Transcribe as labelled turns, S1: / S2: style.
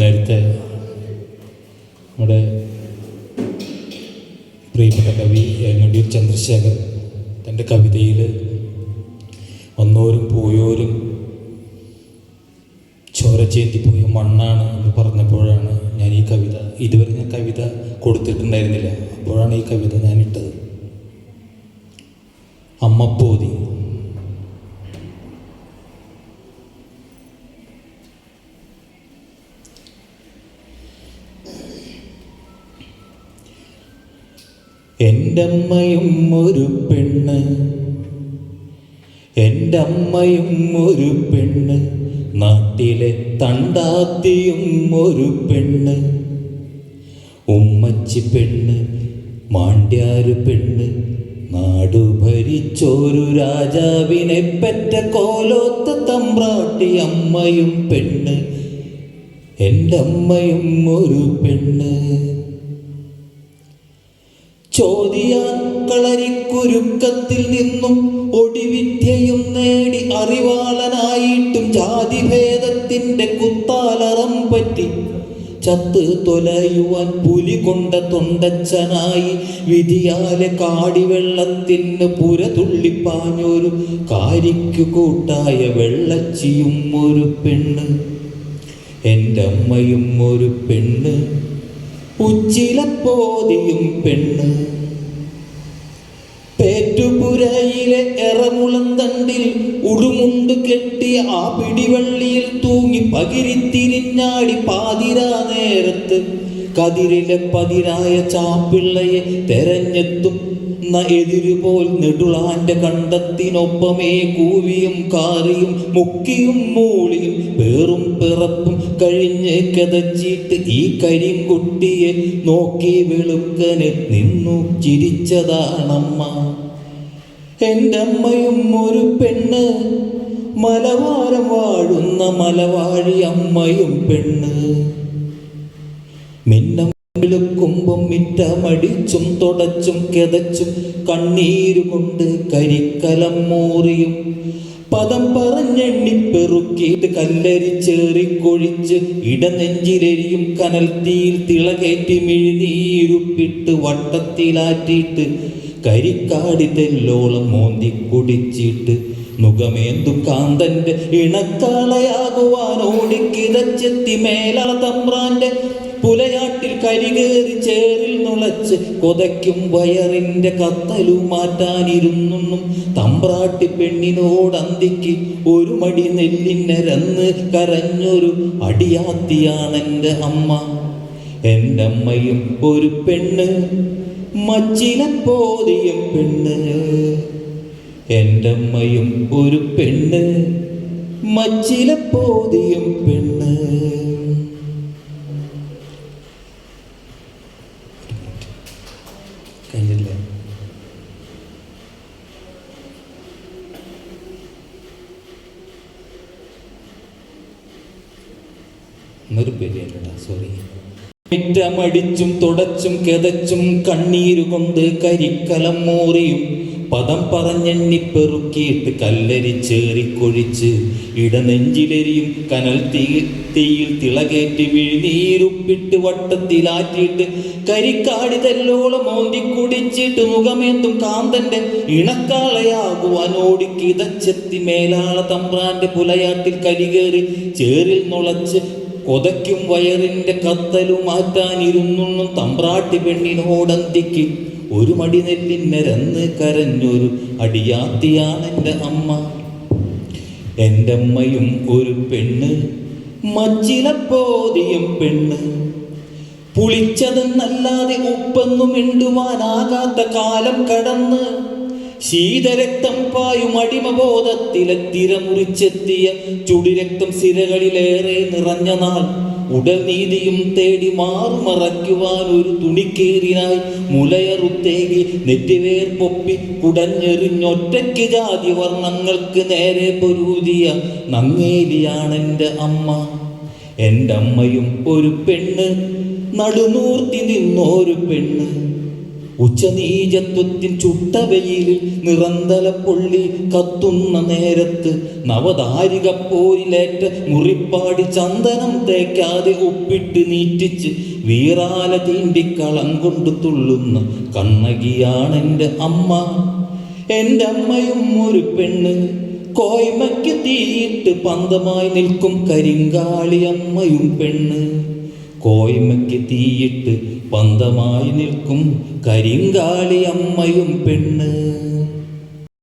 S1: നേരത്തെ നമ്മുടെ പ്രിയപ്പെട്ട കവി ഏങ്ങണ്ടിയൂർ ചന്ദ്രശേഖർ തന്റെ കവിതയിൽ വന്നോരും പോയോരും ചോര ചേന്തിപ്പോയ മണ്ണാണ് എന്ന് പറഞ്ഞപ്പോഴാണ് ഞാൻ ഈ കവിത ഇതുവരെ ഞാൻ കവിത കൊടുത്തിട്ടുണ്ടായിരുന്നില്ല. അപ്പോഴാണ് ഈ കവിത ഞാൻ ഇട്ടത്. അമ്മപ്പോതി എന്റെ അമ്മയും ഒരു പെണ്ണ്. എന്റെ അമ്മയും ഒരു പെണ്ണ്. നാട്ടിലെ തണ്ടാത്തിയും ഒരു പെണ്ണ്. ഉമ്മച്ചി പെണ്ണ് മാണ്ട്യാരു പെണ്ണ്. നാടു ഭരിച്ചോരു രാജാവിനെ പെറ്റ കോലോത്ത് തമ്പ്രാട്ടി അമ്മയും പെണ്ണ്. എന്റെ അമ്മയും ഒരു പെണ്ണ്. ചോദിയാൻ കളരിക്കുരുക്കത്തിൽ നിന്നും ഒടിവിദ്യയും നേടി അറിവാളനായിട്ടും ജാതിഭേദത്തിന്റെ കുത്താലറം പറ്റി ചത്ത് തൊലയുവാൻ പുലി കൊണ്ട തൊണ്ടച്ചനായി വിധിയാലെ കാടിവെള്ളത്തിന് പുര തുള്ളിപ്പാഞ്ഞൊരു കാരിക്കു കൂട്ടായ വെള്ളച്ചിയും ഒരു പെണ്ണ്. എന്റെ അമ്മയും ഒരു പെണ്ണ്. ഉച്ചിലപ്പോതിയും പെണ്ണ്. പേറ്റുപുരയിലെ എറമുളം തണ്ടിൽ ഉടുമുണ്ട് കെട്ടി ആ പിടിവള്ളിയിൽ തൂങ്ങി പകിരിത്തിരിഞ്ഞാടി പാതിരാ നേരത്ത്. കതിരിലെ പതിരായ ചാപ്പിള്ളയെ തെരഞ്ഞെത്തും എതിരുപോൽ നെടുളാന്റെ കണ്ടത്തിനൊപ്പമേ കൂവിയും കാറിയും മുക്കിയും മൂളിയും പേറും പിറപ്പും കഴിഞ്ഞ് കതച്ചിട്ട് ഈ കരിങ്കുട്ടിയെ നോക്കി വെളുക്കന് നിന്നു ചിരിച്ചതാണമ്മ. എന്റെ അമ്മയും ഒരു പെണ്ണ് മലവാരം വാഴുന്ന മലവാഴി അമ്മയും പെണ്ണ്. മിന്നം വെളുക്കുമ്പം മിറ്റമടിച്ചും തുടച്ചും കിതച്ചും കണ്ണീരുകൊണ്ട് കരിക്കലം മൂറിയും. പദം പറഞ്ഞെണ്ണി പെറുക്കിയിട്ട് കല്ലരിച്ചേറിക്കൊഴിച്ച് ഇടനെഞ്ചിലെരിയും കനൽ തീയിൽ തിളകേറ്റി മിഴുനീരുപ്പിട്ട് വട്ടത്തിലാറ്റിയിട്ട് കരിക്കാടി തെല്ലോളം മോന്തി കുടിച്ചിട്ട് മുഖമേന്തും ദുഃഖാന്തന്റെ ഇണക്കാളയാകുവാൻ ഓടിക്കിതച്ചെത്തി മേലാ തമ്പ്രാന്റെ പുലയാട്ടിൽ കരികേറി ചേറിൽ നുളച്ച് കൊതയ്ക്കും വയറിന്റെ കത്തലു മാറ്റാനിരുന്നും തമ്പ്രാട്ടി പെണ്ണിനോടന്തിക്ക് ഒരു മടി നെല്ലിന്നരന്ന് കരഞ്ഞൊരു അടിയാത്തിയാണെന്റെ അമ്മ. എന്റെ അമ്മയും ഒരു പെണ്ണ് മച്ചിലപ്പോതിയും പെണ്ണ്. എന്റെ അമ്മയും ഒരു പെണ്ണ് മച്ചിലപ്പോതിയും പെണ്ണ്. കഴിഞ്ഞില്ലേ സോറി മിറ്റമടിച്ചും തുടച്ചും കെതച്ചും കണ്ണീരുകൊണ്ട് കരിക്കലം മൂറിയും പദം പറഞ്ഞെണ്ണി പെറുക്കിയിട്ട് കല്ലരിച്ചേറിക്കൊഴിച്ച് ഇടനെഞ്ചിലെരിയും കനൽ തീ തീയിൽ തിളകേറ്റി വിഴുനീരുപ്പിട്ട് വട്ടത്തിലാറ്റിയിട്ട് കരിക്കാടി തെല്ലോളം മോന്തി കുടിച്ചിട്ട് മുഖമേന്തും കാന്തന്റെ ഇണക്കാളയാകുവാൻ ഓടിക്കിതച്ചെത്തി മേലാള തമ്പ്രാന്റെ പുലയാട്ടിൽ കരികേറി ചേറിൽ നുളച്ച് കൊതയ്ക്കും വയറിന്റെ കത്തലു മാറ്റാനിരുന്നു തമ്പ്രാട്ടി പെണ്ണിനോടന്തിക്ക് ഒരു മടി നെല്ലിന്നരന്ന് കരഞ്ഞൊരു അടിയാത്തിയാണെന്റെ അമ്മ. എന്റെ അമ്മയും ഒരു പെണ്ണ് മച്ചിലപ്പോതിയും പെണ്ണ്. പുളിച്ചതെന്നല്ലാതെ ഉപ്പെന്നും മിണ്ടുവാനാകാത്ത കാലം കടന്ന് ശീതരക്തം പായും അടിമബോധത്തിലെ തിരമുറിച്ചെത്തിയ ചുടിരക്തം സിരകളിലേറെ നിറഞ്ഞ നാൾ. ഉടൽ നീതിയും തേടി മാറുമറയ്ക്കുവാൻ ഒരു തുണിക്കേറിനായി മുലയറുത്തേകി നെറ്റിവേർ പൊപ്പി കുടഞ്ഞെറിഞ്ഞൊറ്റയ്ക്ക് ജാതി വർണങ്ങൾക്ക് നേരെ പൊരുതിയ നങ്ങേലിയാണെന്റെ അമ്മ. എന്റെ അമ്മയും ഒരു പെണ്ണ്. നടുനൂർത്തി നിന്നൊരു പെണ്ണ്. ഉച്ചനീചത്വത്തിൻ ചുട്ടവയിലിൽ നിറന്തല പൊള്ളി കത്തുന്ന നേരത്ത് നവതാരിക പോരിലേറ്റ മുറിപ്പാടി ചന്ദനം തേക്കാതെ ഉപ്പിട്ട് നീറ്റിച്ച് വീറാല തീണ്ടിക്കളം കൊണ്ട് തുള്ളുന്ന കണ്ണകിയാണെന്റെ അമ്മ. എന്റെ അമ്മയും ഒരു പെണ്ണ്. കോയ്മയ്ക്ക് തീയിട്ട് പന്തമായി നിൽക്കും കരിങ്കാളി അമ്മയും പെണ്ണ്. കോയ്മയ്ക്ക് തീയിട്ട് പന്തമായി നിൽക്കും കരിങ്കാളി അമ്മയും പെണ്ണ്.